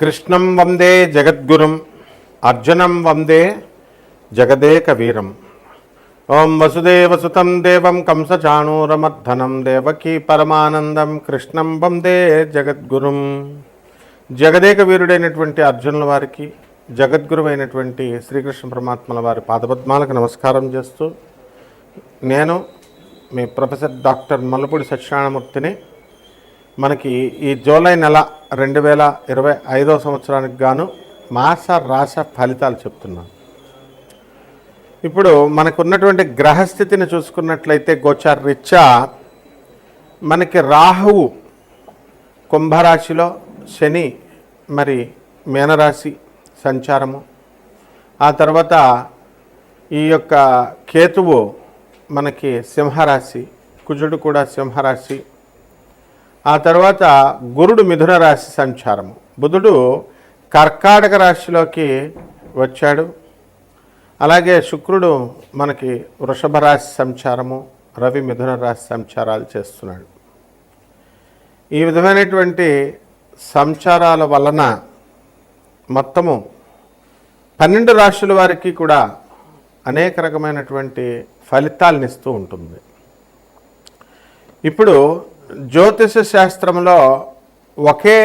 కృష్ణం వందే జగద్గురుం అర్జునం వందే జగదేక వీరం ఓం వసుదేవసుతం దేవం కంసచాణూరమర్ధనం దేవకీ పరమానందం కృష్ణం వందే జగద్గురుం. జగదేక వీరుడైనటువంటి అర్జునుల వారికి జగద్గురువైనటువంటి శ్రీకృష్ణ పరమాత్మల వారి పాదపద్మాలకు నమస్కారం చేస్తూ నేను మీ ప్రొఫెసర్ డాక్టర్ మల్లపూడి సత్యనారాయణమూర్తిని మనకి ఈ జూలై నెల రెండు వేల ఇరవై ఐదో సంవత్సరానికి గాను మాస రాశ ఫలితాలు చెప్తున్నాను ఇప్పుడు మనకున్నటువంటి గ్రహస్థితిని చూసుకున్నట్లయితే గోచార రీత్యా మనకి రాహువు కుంభరాశిలో శని మరి మీనరాశి సంచారము. ఆ తర్వాత ఈ యొక్క కేతువు మనకి సింహరాశి కుజుడు కూడా సింహరాశి ఆ తర్వాత గురుడు మిథున రాశి సంచారము బుధుడు కర్కాటక రాశిలోకి వచ్చాడు. అలాగే శుక్రుడు మనకి వృషభ రాశి సంచారము రవి మిథున రాశి సంచారాలు చేస్తున్నాడు. ఈ విధమైనటువంటి సంచారాల వలన మొత్తము పన్నెండు రాశుల వారికి కూడా అనేక రకమైనటువంటి ఫలితాలను ఇస్తూ ఉంటుంది. ఇప్పుడు జ్యోతిష శాస్త్రంలో ఒకే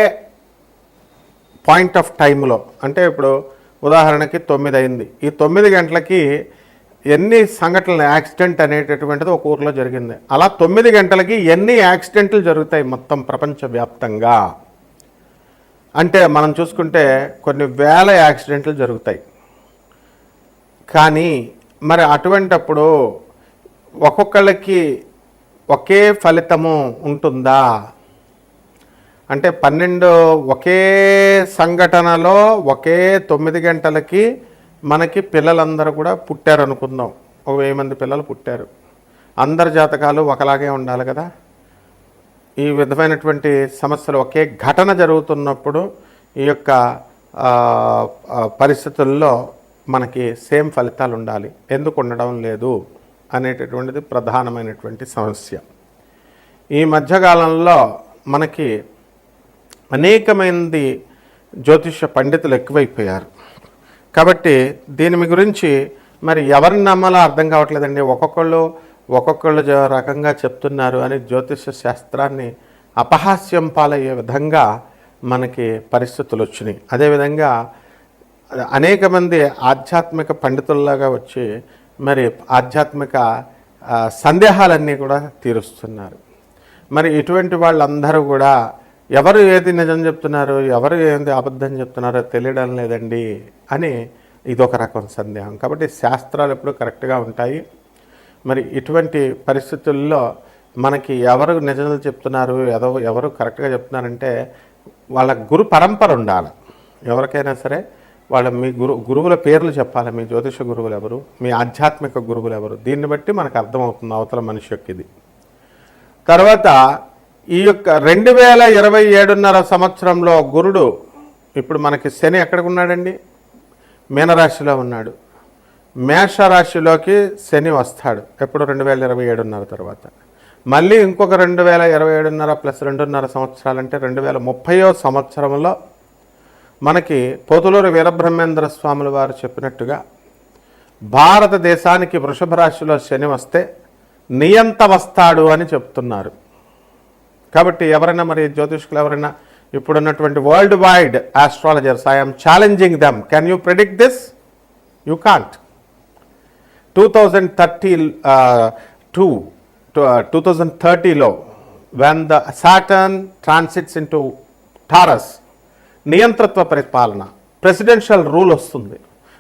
పాయింట్ ఆఫ్ టైంలో అంటే ఇప్పుడు ఉదాహరణకి తొమ్మిది అయింది ఈ తొమ్మిది గంటలకి ఎన్ని సంఘటనలు యాక్సిడెంట్ అనేటటువంటిది ఒక ఊర్లో జరిగింది. అలా తొమ్మిది గంటలకి ఎన్ని యాక్సిడెంట్లు జరుగుతాయి మొత్తం ప్రపంచవ్యాప్తంగా? అంటే మనం చూసుకుంటే కొన్ని వేల యాక్సిడెంట్లు జరుగుతాయి. కానీ మరి అటువంటప్పుడు ఒక్కొక్కళ్ళకి ఒకే ఫలితము ఉంటుందా? అంటే పన్నెండు ఒకే సంఘటనలో ఒకే తొమ్మిది గంటలకి మనకి పిల్లలందరూ కూడా పుట్టారు అనుకుందాం ఒక వెయ్యి మంది పిల్లలు పుట్టారు. అందరి జాతకాలు ఒకలాగే ఉండాలి కదా? ఈ విధమైనటువంటి సమస్యలు ఒకే ఘటన జరుగుతున్నప్పుడు ఈ యొక్క పరిస్థితుల్లో మనకి సేమ్ ఫలితాలు ఉండాలి. ఎందుకు ఉండడం లేదు? అనేటటువంటిది ప్రధానమైనటువంటి సమస్య. ఈ మధ్యకాలంలో మనకి అనేకమైనది జ్యోతిష పండితులు ఎక్కువైపోయారు. కాబట్టి దీని గురించి మరి ఎవరిని నమ్మాలో అర్థం కావట్లేదండి. ఒక్కొక్కళ్ళు ఒక్కొక్కళ్ళు రకంగా చెప్తున్నారు అని జ్యోతిష శాస్త్రాన్ని అపహాస్యం పాలయ్యే విధంగా మనకి పరిస్థితులు వచ్చినాయి. అదేవిధంగా అనేక మంది ఆధ్యాత్మిక పండితుల్లాగా వచ్చి మరి ఆధ్యాత్మిక సందేహాలన్నీ కూడా తీరుస్తున్నారు. మరి ఇటువంటి వాళ్ళందరూ కూడా ఎవరు ఏది నిజం చెప్తున్నారు ఎవరు ఏది అబద్ధం చెప్తున్నారో తెలియడం లేదండి అని ఇదొక రకం సందేహం. కాబట్టి శాస్త్రాలు ఎప్పుడు కరెక్ట్గా ఉంటాయి. మరి ఇటువంటి పరిస్థితుల్లో మనకి ఎవరు నిజాలు చెప్తున్నారు ఎదో ఎవరు కరెక్ట్గా చెప్తున్నారంటే వాళ్ళ గురు పరంపర ఉండాలి. ఎవరికైనా సరే వాళ్ళ మీ గురు గురువుల పేర్లు చెప్పాలి. మీ జ్యోతిష గురువులు ఎవరు మీ ఆధ్యాత్మిక గురువులు ఎవరు దీన్ని బట్టి మనకు అర్థమవుతుంది అవతల మనిషి యొక్క ఇది. తర్వాత ఈ యొక్క రెండు వేల ఇరవై ఏడున్నర సంవత్సరంలో గురుడు ఇప్పుడు మనకి శని ఎక్కడికి ఉన్నాడండి మీనరాశిలో ఉన్నాడు. మేషరాశిలోకి శని వస్తాడు. ఎప్పుడు? రెండు వేల ఇరవై ఏడున్నర తర్వాత. మళ్ళీ ఇంకొక రెండు వేల ఇరవై ఏడున్నర ప్లస్ రెండున్నర సంవత్సరాలంటే రెండు వేల ముప్పయో సంవత్సరంలో మనకి పోతులూరు వీరబ్రహ్మేంద్ర స్వాముల వారు చెప్పినట్టుగా భారతదేశానికి వృషభ రాశిలో శని వస్తే నియంత వస్తాడు అని చెప్తున్నారు. కాబట్టి ఎవరైనా మరి జ్యోతిష్కులు ఎవరైనా ఇప్పుడున్నటువంటి world wide astrologers I'm challenging dum can you predict this you can't two thousand thirty two two thousand థర్టీలో when the Saturn transits in to Taurus నియంత్రత్వ పరిపాలన ప్రెసిడెన్షియల్ రూల్ వస్తుంది.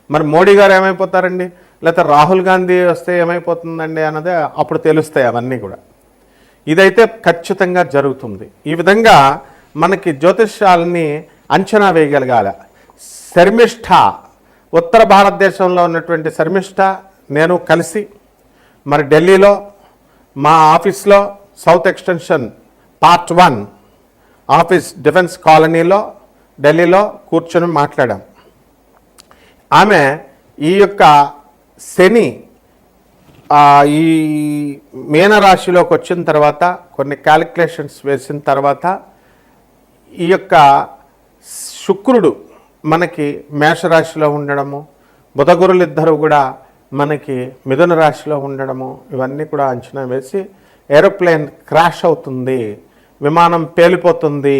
మరి మోడీ గారు ఏమైపోతారండి? లేకపోతే రాహుల్ గాంధీ వస్తే ఏమైపోతుందండి అన్నది అప్పుడు తెలుస్తాయి అవన్నీ కూడా. ఇదైతే ఖచ్చితంగా జరుగుతుంది. ఈ విధంగా మనకి జ్యోతిష్యాలని అంచనా వేయగలగాల. శర్మిష్ఠ ఉత్తర భారతదేశంలో ఉన్నటువంటి శర్మిష్ఠ నేను కలిసి మరి ఢిల్లీలో మా ఆఫీస్లో South Extension part one office Defence కాలనీలో ఢిల్లీలో కూర్చొని మాట్లాడాం. ఆమె ఈ యొక్క శని ఈ మీనరాశిలోకి వచ్చిన తర్వాత కొన్ని క్యాలిక్యులేషన్స్ వేసిన తర్వాత ఈ యొక్క శుక్రుడు మనకి మేషరాశిలో ఉండడము బుధగురులు ఇద్దరు కూడా మనకి మిథున రాశిలో ఉండడము ఇవన్నీ కూడా అంచనా వేసి ఏరోప్లేన్ క్రాష్ అవుతుంది విమానం పేలిపోతుంది.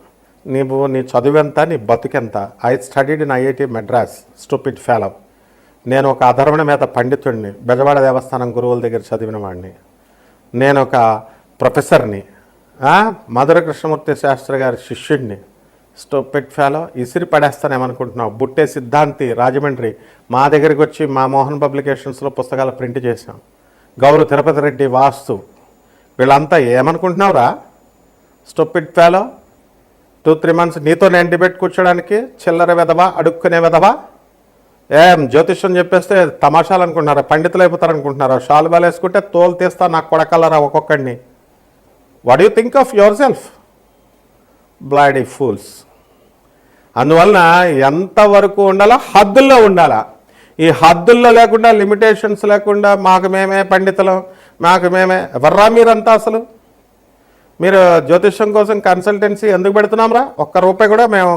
నీవు నీ చదువెంత నీ బతుకెంత? I studied in IIT Madras stupid fellow నేను ఒక అధర్వణ మీద పండితుడిని బెజవాడ దేవస్థానం గురువుల దగ్గర చదివిన వాడిని నేను ఒక ప్రొఫెసర్ని మధుర కృష్ణమూర్తి శాస్త్రి గారి శిష్యుడిని స్టూపిడ్ ఫెలో ఇసిరి పడేస్తానేమనుకుంటున్నావు బుట్టే సిద్ధాంతి రాజమండ్రి. మా దగ్గరికి వచ్చి మా మోహన్ పబ్లికేషన్స్లో పుస్తకాలు ప్రింట్ చేశాం. గౌరవ తిరుపతి రెడ్డి వాస్తు. వీళ్ళంతా ఏమనుకుంటున్నావురా? Stupid fellow two three months నీతో నేను డిబేట్ కూర్చోడానికి చిల్లర వెదవా అడుక్కునే వెదవా ఏం జ్యోతిష్యం చెప్పేస్తే తమాషాలు అనుకుంటున్నారా పండితులు అయిపోతారు అనుకుంటున్నారా షాల్ వేసుకుంటే తోలు తీస్తా నాకు కొడకలరా ఒక్కొక్కడిని. What you think of yourself bloody fools అందువలన ఎంతవరకు ఉండాలా హద్దుల్లో ఉండాలా? ఈ హద్దుల్లో లేకుండా లిమిటేషన్స్ లేకుండా మాకు మేమే పండితులం మాకు మేమే ఎవర్రా మీరంతా అసలు? మీరు జ్యోతిష్యం కోసం కన్సల్టెన్సీ ఎందుకు పెడుతున్నాంరా ఒక్క రూపాయి కూడా మేము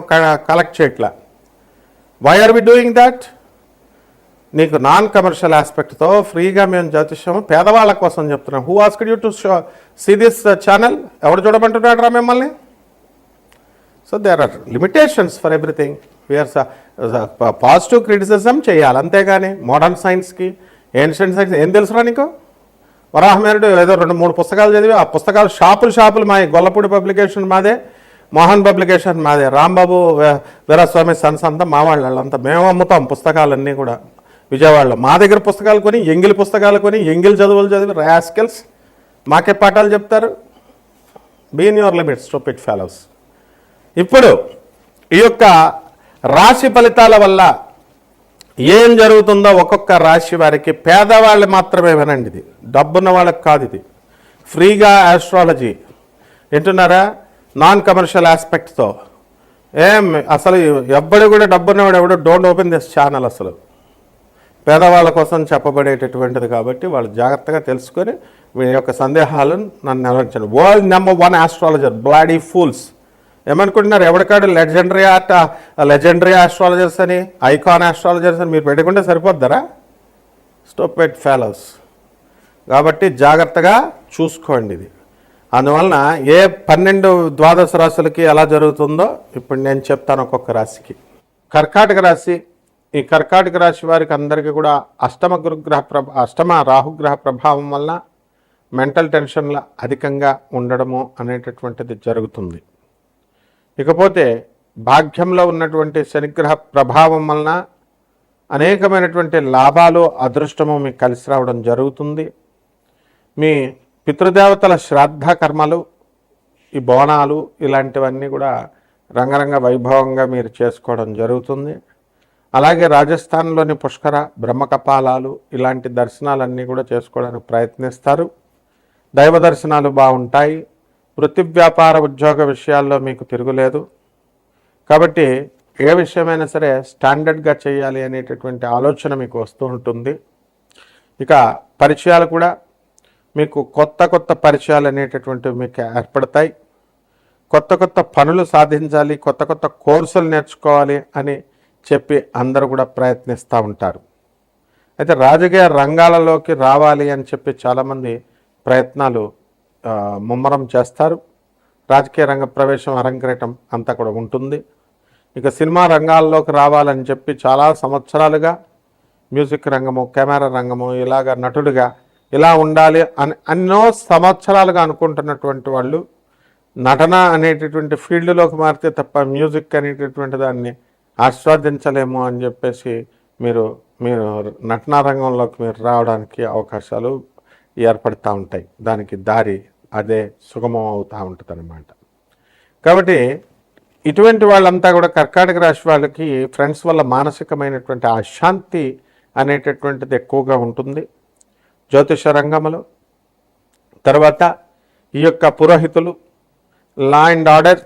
కలెక్ట్ చేయట్లా. Why are we doing that నీకు నాన్ కమర్షియల్ ఆస్పెక్ట్తో ఫ్రీగా మేము జ్యోతిష్యం పేదవాళ్ళ కోసం చెప్తున్నాం. Who asked you to show see this channel ఎవరు చూడమంటున్నాడు రా మిమ్మల్ని? So there are limitations for everything we are positive criticism చేయాలి. అంతేగాని మోడర్న్ సైన్స్కి ఏన్షియంట్ సైన్స్ ఏం తెలుసురా నీకు? వరాహమేరుడు ఏదో రెండు మూడు పుస్తకాలు చదివి ఆ పుస్తకాలు షాపులు షాపులు మా గొల్లపూడి పబ్లికేషన్ మాదే మోహన్ పబ్లికేషన్ మాదే. రాంబాబు వీరస్వామి సన్స్ అంతా మా వాళ్ళంతా. మేము అమ్ముతాం పుస్తకాలన్నీ కూడా విజయవాడలో. మా దగ్గర పుస్తకాలు కొని ఎంగిలి పుస్తకాలు కొని ఎంగిలి చదువులు చదివి రాస్కెల్స్. మాకే పాఠాలు చెప్తారు. Be in your limits stupid fellows ఇప్పుడు ఈ యొక్క రాశి ఫలితాల వల్ల ఏం జరుగుతుందో ఒక్కొక్క రాశి వారికి పేదవాళ్ళు మాత్రమే వినండి ఇది. డబ్బున్న వాళ్ళకి కాదు ఇది. ఫ్రీగా ఆస్ట్రాలజీ వింటున్నారా? నాన్ కమర్షియల్ ఆస్పెక్ట్తో ఏం అసలు ఎవ్వడు కూడా డబ్బున్నవాడు ఎవడు డోంట్ ఓపెన్ దిస్ ఛానల్ అసలు. పేదవాళ్ళ కోసం చెప్పబడేటటువంటిది కాబట్టి వాళ్ళు జాగ్రత్తగా తెలుసుకొని మీ యొక్క సందేహాలను నన్ను నిర్వహించండి world number one astrologer bloody fools ఏమనుకుంటున్నారు? ఎవరికాడు లెజెండరీ ఆర్ట్ లెజెండరీ ఆస్ట్రాలజర్స్ అని ఐకాన్ ఆస్ట్రాలజర్స్ అని మీరు పెట్టుకుంటే సరిపోద్దారా? స్టోపెట్ ఫెలోస్ కాబట్టి జాగ్రత్తగా చూసుకోండి ఇది. అందువలన ఏ పన్నెండు ద్వాదశ రాశులకి ఎలా జరుగుతుందో ఇప్పుడు నేను చెప్తాను ఒక్కొక్క రాశికి. కర్కాటక రాశి ఈ కర్కాటక రాశి వారికి అందరికీ కూడా అష్టమ గురుగ్రహ ప్రభ అష్టమ రాహుగ్రహ ప్రభావం వల్ల మెంటల్ టెన్షన్ల అధికంగా ఉండడము అనేటటువంటిది జరుగుతుంది. ఇకపోతే భాగ్యంలో ఉన్నటువంటి శనిగ్రహ ప్రభావం వలన అనేకమైనటువంటి లాభాలు అదృష్టము మీకు కలిసి రావడం జరుగుతుంది. మీ పితృదేవతల శ్రాద్ధ కర్మలు ఈ బోనాలు ఇలాంటివన్నీ కూడా రంగరంగ వైభవంగా మీరు చేసుకోవడం జరుగుతుంది. అలాగే రాజస్థాన్లోని పుష్కర బ్రహ్మకపాలాలు ఇలాంటి దర్శనాలన్నీ కూడా చేసుకోవడానికి ప్రయత్నిస్తారు. దైవ దర్శనాలు బాగుంటాయి. వృత్తి వ్యాపార ఉద్యోగ విషయాల్లో మీకు తిరుగులేదు. కాబట్టి ఏ విషయమైనా సరే స్టాండర్డ్గా చేయాలి అనేటటువంటి ఆలోచన మీకు వస్తూ ఉంటుంది. ఇక పరిచయాలు కూడా మీకు కొత్త కొత్త పరిచయాలు అనేటటువంటివి మీకు ఏర్పడతాయి. కొత్త కొత్త పనులు సాధించాలి కొత్త కొత్త కోర్సులు నేర్చుకోవాలి అని చెప్పి అందరూ కూడా ప్రయత్నిస్తూ ఉంటారు. అయితే రాజకీయ రంగాలలోకి రావాలి అని చెప్పి చాలామంది ప్రయత్నాలు ముమ్మరం చేస్తారు. రాజకీయ రంగ ప్రవేశం అరంకరటం అంతా కూడా ఉంటుంది. ఇక సినిమా రంగాల్లోకి రావాలని చెప్పి చాలా సంవత్సరాలుగా మ్యూజిక్ రంగము కెమెరా రంగము ఇలాగ నటుడిగా ఇలా ఉండాలి అని ఎన్నో సంవత్సరాలుగా అనుకుంటున్నటువంటి వాళ్ళు నటన అనేటటువంటి ఫీల్డ్లోకి మారితే తప్ప మ్యూజిక్ అనేటటువంటి దాన్ని ఆస్వాదించలేము అని చెప్పేసి మీరు మీరు నటనా రంగంలోకి మీరు రావడానికి అవకాశాలు ఏర్పడుతూ ఉంటాయి. దానికి దారి అదే సుగమం అవుతూ ఉంటుంది అనమాట కాబట్టి ఇటువంటి వాళ్ళంతా కూడా కర్కాటక రాశి వాళ్ళకి ఫ్రెండ్స్ వల్ల మానసికమైనటువంటి అశాంతి అనేటటువంటిది ఎక్కువగా ఉంటుంది. జ్యోతిష రంగంలో. తర్వాత ఈ యొక్క పురోహితులు లా అండ్ ఆర్డర్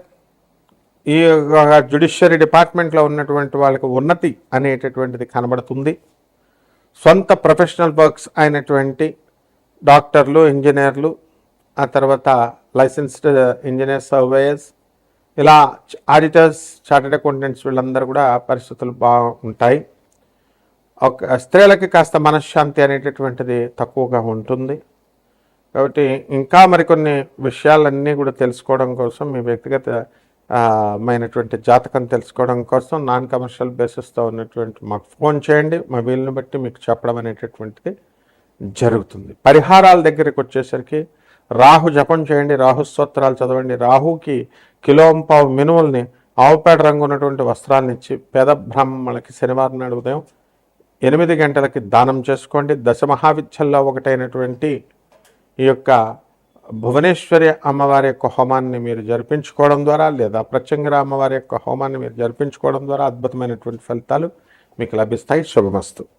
ఈ యొక్క జుడిషియరీ డిపార్ట్మెంట్లో ఉన్నటువంటి వాళ్ళకి ఉన్నతి అనేటటువంటిది కనబడుతుంది. సొంత ప్రొఫెషనల్ వర్క్స్ అయినటువంటి డాక్టర్లు ఇంజనీర్లు ఆ తర్వాత లైసెన్స్డ్ ఇంజనీర్ సర్వేయర్స్ ఇలా ఆడిటర్స్ చార్టెడ్ అకౌంటెంట్స్ వీళ్ళందరూ కూడా పరిస్థితులు బాగుంటాయి. ఒక స్త్రీలకి కాస్త మనశ్శాంతి అనేటటువంటిది తక్కువగా ఉంటుంది. కాబట్టి ఇంకా మరికొన్ని విషయాలన్నీ కూడా తెలుసుకోవడం కోసం మీ వ్యక్తిగత మైనటువంటి జాతకం తెలుసుకోవడం కోసం నాన్ కమర్షియల్ బేసిస్తో ఉన్నటువంటి మాకు ఫోన్ చేయండి. మా వీలుని బట్టి మీకు చెప్పడం అనేటటువంటిది జరుగుతుంది. పరిహారాల దగ్గరికి వచ్చేసరికి రాహు జపం చేయండి రాహు స్తోత్రాలు చదవండి. రాహుకి కిలోంపావు మినుముల్ని ఆవుపేడ రంగు ఉన్నటువంటి వస్త్రాన్ని ఇచ్చి పేద బ్రాహ్మణులకి శనివారం నాడు ఉదయం ఎనిమిది గంటలకి దానం చేసుకోండి. దశ మహావిద్యల్లో ఒకటైనటువంటి ఈ యొక్క భువనేశ్వరి అమ్మవారి యొక్క హోమాన్ని మీరు జరిపించుకోవడం ద్వారా లేదా ప్రత్యంగర అమ్మవారి యొక్క హోమాన్ని మీరు జరిపించుకోవడం ద్వారా అద్భుతమైనటువంటి ఫలితాలు మీకు లభిస్తాయి. శుభమస్తు.